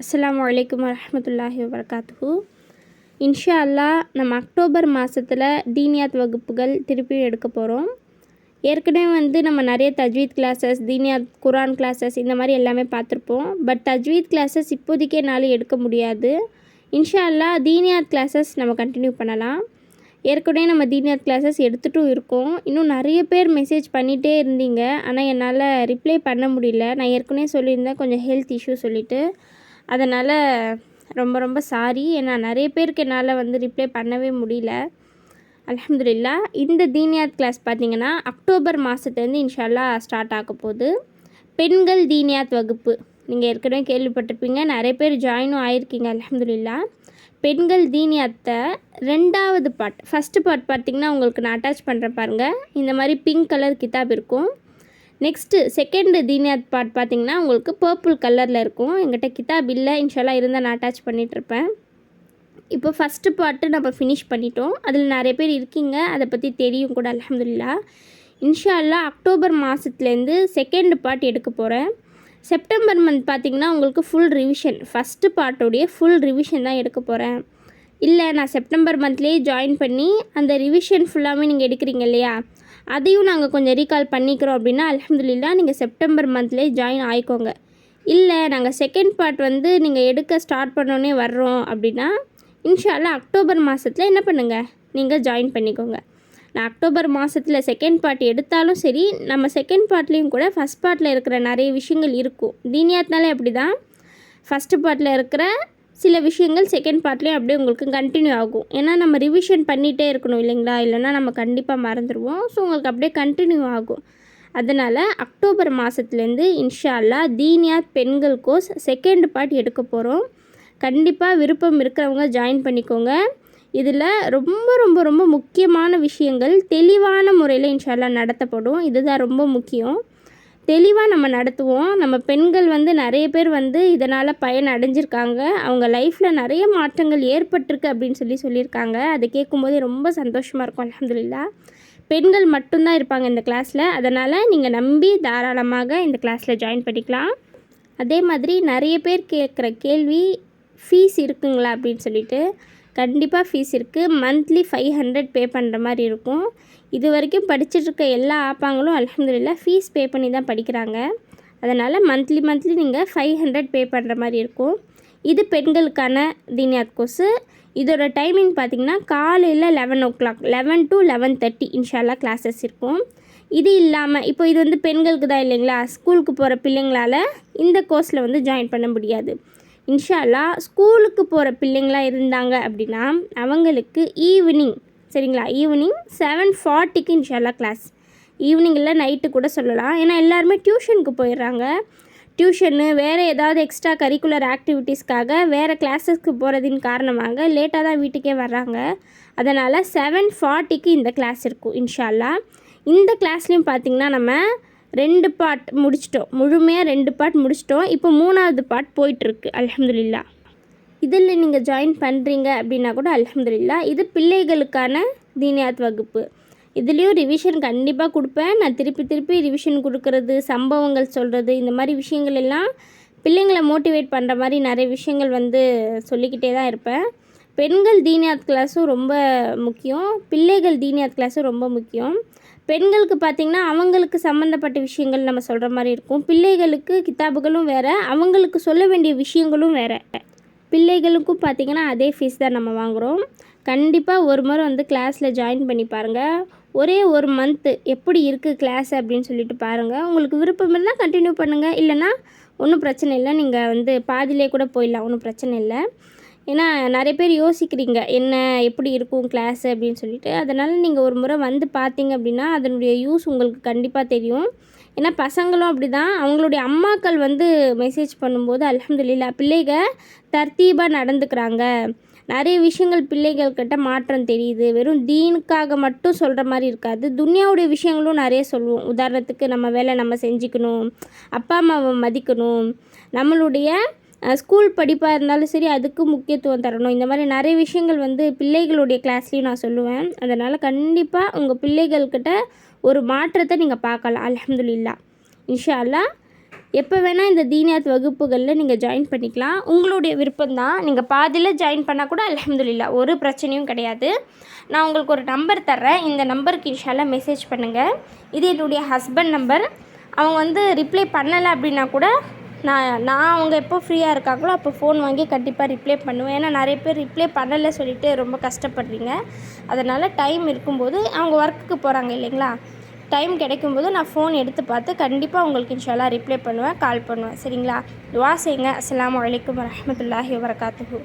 அஸ்லாம் வலைக்கம் வரமத்துல்லாஹி வபரகாத்துஹு இன்ஷா அல்லாஹ் நம்ம அக்டோபர் மாதத்தில் தீனியாத் வகுப்புகள் திருப்பி எடுக்க போகிறோம் ஏற்கனவே வந்து நம்ம நிறைய தஜ்வீத் கிளாஸஸ் தீனியாத் குரான் கிளாஸஸ் இந்த மாதிரி எல்லாமே பார்த்துருப்போம். பட் தஜ்வீத் கிளாஸஸ் இப்போதைக்கே என்னால் எடுக்க முடியாது. இன்ஷா அல்லாஹ் தீனியாத் கிளாஸஸ் நம்ம கண்டினியூ பண்ணலாம். ஏற்கனவே நம்ம தீனியாத் கிளாஸஸ் எடுத்துகிட்டும் இருக்கோம். இன்னும் நிறைய பேர் மெசேஜ் பண்ணிகிட்டே இருந்தீங்க. ஆனால் என்னால் ரிப்ளை பண்ண முடியல. நான் ஏற்கனவே சொல்லியிருந்தேன். கொஞ்சம் ஹெல்த் இஷ்யூ சொல்லிவிட்டு அதனால் ரொம்ப ரொம்ப சாரி ஏன்னா நிறைய பேருக்கு என்னால் வந்து ரிப்ளை பண்ணவே முடியல. அலமதுல்லா இந்த தீனியாத் கிளாஸ் பார்த்தீங்கன்னா அக்டோபர் மாதத்துலேருந்து இன்ஷால்லா ஸ்டார்ட் ஆக போகுது. பெண்கள் தீனியாத் வகுப்பு. நீங்கள் ஏற்கனவே கேள்விப்பட்டிருப்பீங்க. நிறைய பேர் ஜாயினும் ஆயிருக்கீங்க அலமதுல்லா பெண்கள் தீனியாத்தை ரெண்டாவது பார்ட் ஃபஸ்ட்டு பார்ட் பார்த்தீங்கன்னா உங்களுக்கு நான் அட்டாச் பண்ணுறேன் பாருங்கள் இந்த மாதிரி பிங்க் கலர் கிதாப் இருக்கும். நெக்ஸ்ட்டு செகண்ட் தீனியாத் பார்ட் பார்த்தீங்கன்னா உங்களுக்கு பர்பிள் கலரில் இருக்கும். எங்கிட்ட கிதாப் இல்லை இன்ஷாலாக இருந்தால் நான் அட்டாச் பண்ணிகிட்ருப்பேன் இப்போ ஃபஸ்ட்டு பாட்டு நம்ம ஃபினிஷ் பண்ணிட்டோம். அதில் நிறைய பேர் இருக்கீங்க அதை பற்றி தெரியும் கூட அலமதுல்லா இன்ஷால்லா அக்டோபர் மாதத்துலேருந்து செகண்ட் பார்ட் எடுக்க போகிறேன் செப்டம்பர் மந்த் பார்த்திங்கன்னா உங்களுக்கு ஃபுல் ரிவிஷன் ஃபஸ்ட்டு பார்ட்டோடைய ஃபுல் ரிவிஷன் தான் எடுக்க போகிறேன் இல்லை நான் செப்டம்பர் மந்த்லேயே ஜாயின் பண்ணி அந்த ரிவிஷன் ஃபுல்லாகவே நீங்கள் எடுக்கிறீங்க இல்லையா? அதையும் நாங்கள் கொஞ்சம் ரீகால் பண்ணிக்கிறோம் அப்படின்னா அலமதுல்லா நீங்கள் செப்டம்பர் மந்த்லேயே ஜாயின் ஆயிக்கோங்க. இல்லை நாங்கள் செகண்ட் பார்ட் வந்து நீங்கள் எடுக்க ஸ்டார்ட் பண்ணோன்னே வர்றோம் அப்படின்னா இன்ஷால்லா அக்டோபர் மாதத்தில் என்ன பண்ணுங்கள் நீங்கள் ஜாயின் பண்ணிக்கோங்க. நான் அக்டோபர் மாதத்தில் செகண்ட் பார்ட் எடுத்தாலும் சரி நம்ம செகண்ட் பார்ட்லேயும் கூட ஃபஸ்ட் பார்ட்டில் இருக்கிற நிறைய விஷயங்கள் இருக்கும். தீனியாத்னாலே அப்படி தான் ஃபஸ்ட்டு பார்ட்டில் இருக்கிற சில விஷயங்கள் செகண்ட் பார்ட்லேயும் அப்படியே உங்களுக்கு கண்டினியூ ஆகும். ஏன்னா நம்ம ரிவிஷன் பண்ணிகிட்டே இருக்கணும் இல்லைங்களா? இல்லைன்னா நம்ம கண்டிப்பாக மறந்துடுவோம். ஸோ உங்களுக்கு அப்படியே கண்டினியூ ஆகும். அதனால் அக்டோபர் மாதத்துலேருந்து இன்ஷால்லா தீனியா தீனியாத் பெண்கள் கோர்ஸ் செகண்ட் பார்ட் எடுக்க போகிறோம் கண்டிப்பாக விருப்பம் இருக்கிறவங்க ஜாயின் பண்ணிக்கோங்க. இதில் ரொம்ப ரொம்ப ரொம்ப முக்கியமான விஷயங்கள் தெளிவான முறையில் இன்ஷால்லா நடத்தப்படும். இதுதான் ரொம்ப முக்கியம். தெளிவாக நம்ம நடத்துவோம். நம்ம பெண்கள் வந்து நிறைய பேர் வந்து இதனால் பயன் அடைஞ்சிருக்காங்க. அவங்க லைஃப்பில் நிறைய மாற்றங்கள் ஏற்பட்டிருக்கு அப்படின்னு சொல்லி சொல்லியிருக்காங்க. அதை கேட்கும்போதே ரொம்ப சந்தோஷமாக இருக்கும். அலமதுல்லா பெண்கள் மட்டும்தான் இருப்பாங்க இந்த கிளாஸில் அதனால் நீங்கள் நம்பி தாராளமாக இந்த கிளாஸில் ஜாயின் பண்ணிக்கலாம். அதே மாதிரி நிறைய பேர் கேட்குற கேள்வி ஃபீஸ் இருக்குங்களா? அப்படின்னு சொல்லிட்டு கண்டிப்பாக ஃபீஸ் இருக்குது மந்த்லி ஃபைவ் ஹண்ட்ரட் பே பண்ணுற மாதிரி இருக்கும். இது வரைக்கும் படிச்சுட்ருக்க எல்லா ஆப்பாங்களும் அலமதுல்லா ஃபீஸ் பே பண்ணி தான் படிக்கிறாங்க. அதனால் மந்த்லி மந்த்லி நீங்கள் ஃபைவ் ஹண்ட்ரட் பே பண்ணுற மாதிரி இருக்கும். இது பெண்களுக்கான தீனியாத் கோர்ஸு. இதோட டைமிங் பார்த்திங்கன்னா காலையில் eleven o'clock eleven to eleven thirty இன்ஷால்லா கிளாஸஸ் இருக்கும். இது இல்லாமல் இப்போ இது வந்து பெண்களுக்கு தான் இல்லைங்களா? ஸ்கூலுக்கு போகிற பிள்ளைங்களால் இந்த கோர்ஸில் வந்து ஜாயின் பண்ண முடியாது. இன்ஷால்லா ஸ்கூலுக்கு போகிற பிள்ளைங்களாக இருந்தாங்க அப்படின்னா அவங்களுக்கு ஈவினிங் சரிங்களா? ஈவினிங் செவன் ஃபார்ட்டிக்கு இன்ஷால்லா கிளாஸ் ஈவினிங்கில் நைட்டு கூட சொல்லலாம். ஏன்னா எல்லாருமே டியூஷனுக்கு போயிடுறாங்க. டியூஷனு வேறு ஏதாவது எக்ஸ்ட்ரா கரிக்குலர் ஆக்டிவிட்டீஸ்க்காக வேறு கிளாஸஸ்க்கு போகிறதின் காரணமாக லேட்டாக தான் வீட்டுக்கே வர்றாங்க. அதனால் செவன் ஃபார்ட்டிக்கு இந்த கிளாஸ் இருக்கும் இன்ஷால்லா இந்த கிளாஸ்லேயும் பார்த்திங்கன்னா நம்ம ரெண்டு பார்ட் முடிச்சிட்டோம். முழுமையாக ரெண்டு பார்ட் முடிச்சிட்டோம். இப்போ மூணாவது பார்ட் போயிட்டுருக்கு அலமதுல்லா இதில் நீங்கள் ஜாயின் பண்ணுறீங்க அப்படின்னா கூட அலமதுல்லா இது பிள்ளைகளுக்கான தீனியாத் வகுப்பு. இதுலேயும் ரிவிஷன் கண்டிப்பாக கொடுப்பேன். நான் திருப்பி திருப்பி ரிவிஷன் கொடுக்கறது சம்பவங்கள் சொல்கிறது இந்த மாதிரி விஷயங்கள் எல்லாம் பிள்ளைங்களை மோட்டிவேட் பண்ணுற மாதிரி நிறைய விஷயங்கள் வந்து சொல்லிக்கிட்டே தான் இருப்பேன். பெண்கள் தீனியாத் கிளாஸும் ரொம்ப முக்கியம். பிள்ளைகள் தீனியாத் கிளாஸும் ரொம்ப முக்கியம். பெண்களுக்கு பார்த்திங்கன்னா அவங்களுக்கு சம்மந்தப்பட்ட விஷயங்கள் நம்ம சொல்கிற மாதிரி இருக்கும். பிள்ளைகளுக்கு கித்தாபுகளும் வேறு அவங்களுக்கு சொல்ல வேண்டிய விஷயங்களும் வேறு. பிள்ளைகளுக்கும் பார்த்திங்கன்னா அதே ஃபீஸ் தான் நம்ம வாங்குகிறோம் கண்டிப்பாக ஒரு முறை வந்து கிளாஸில் ஜாயின் பண்ணி பாருங்கள் ஒரே ஒரு மந்த்து எப்படி இருக்குது கிளாஸ் அப்படின்னு சொல்லிட்டு பாருங்கள் உங்களுக்கு விருப்பம் இருந்தால் கண்டினியூ பண்ணுங்கள் இல்லைனா ஒன்றும் பிரச்சனை இல்லை. நீங்கள் வந்து பாதிலே கூட போயிடலாம். ஒன்றும் பிரச்சனை இல்லை. ஏன்னா நிறைய பேர் யோசிக்கிறீங்க. என்ன எப்படி இருக்கும் கிளாஸ் அப்படின்னு சொல்லிட்டு. அதனால் நீங்கள் ஒரு முறை வந்து பார்த்தீங்க அப்படின்னா அதனுடைய யூஸ் உங்களுக்கு கண்டிப்பாக தெரியும். ஏன்னா பசங்களும் அப்படி தான் அவங்களுடைய அம்மாக்கள் வந்து மெசேஜ் பண்ணும்போது அலமதுல்லா பிள்ளைக தர்த்தீபாக நடந்துக்கிறாங்க. நிறைய விஷயங்கள் பிள்ளைகள்கிட்ட மாற்றம் தெரியுது. வெறும் தீனுக்காக மட்டும் சொல்கிற மாதிரி இருக்காது. துனியாவுடைய விஷயங்களும் நிறைய சொல்லுவோம். உதாரணத்துக்கு நம்ம வேலை நம்ம செஞ்சுக்கணும். அப்பா அம்மாவை மதிக்கணும். நம்மளுடைய ஸ்கூல் படிப்பாக இருந்தாலும் சரி அதுக்கு முக்கியத்துவம் தரணும். இந்த மாதிரி நிறைய விஷயங்கள் வந்து பிள்ளைகளுடைய கிளாஸ்லேயும் நான் சொல்லுவேன். அதனால் கண்டிப்பாக உங்கள் பிள்ளைகள்கிட்ட ஒரு மாற்றத்தை நீங்கள் பார்க்கலாம். அலமதுல்லா இன்ஷா அல்லா எப்போ வேணால் இந்த தீனியாத் வகுப்புகளில் நீங்கள் ஜாயின் பண்ணிக்கலாம். உங்களுடைய விருப்பம்தான். நீங்கள் பாதியில் ஜாயின் பண்ணால் கூட அலமதுல்லா ஒரு பிரச்சனையும் கிடையாது. நான் உங்களுக்கு ஒரு நம்பர் தர்றேன். இந்த நம்பருக்கு இன்ஷால்லா மெசேஜ் பண்ணுங்கள் இது என்னுடைய ஹஸ்பண்ட் நம்பர் அவங்க வந்து ரிப்ளை பண்ணலை அப்படின்னா கூட நான் நான் அவங்க எப்போ ஃப்ரீயாக இருக்காங்களோ அப்போ ஃபோன் வாங்கி கண்டிப்பாக ரிப்ளை பண்ணுவேன். ஏன்னா நிறைய பேர் ரிப்ளை பண்ணலை சொல்லிட்டு ரொம்ப கஷ்டப்படுறீங்க. அதனால் டைம் இருக்கும்போது அவங்க ஒர்க்குக்கு போகிறாங்க இல்லைங்களா? டைம் கிடைக்கும்போது நான் ஃபோன் எடுத்து பார்த்து கண்டிப்பாக உங்களுக்கு இன்ஷால்லா ரிப்ளை பண்ணுவேன் கால் பண்ணுவேன். சரிங்களா? துவா செய்யுங்க. அஸ்லாம் வலைக்கம் வரமத்துல்லாஹி வபரகாத்துஹு.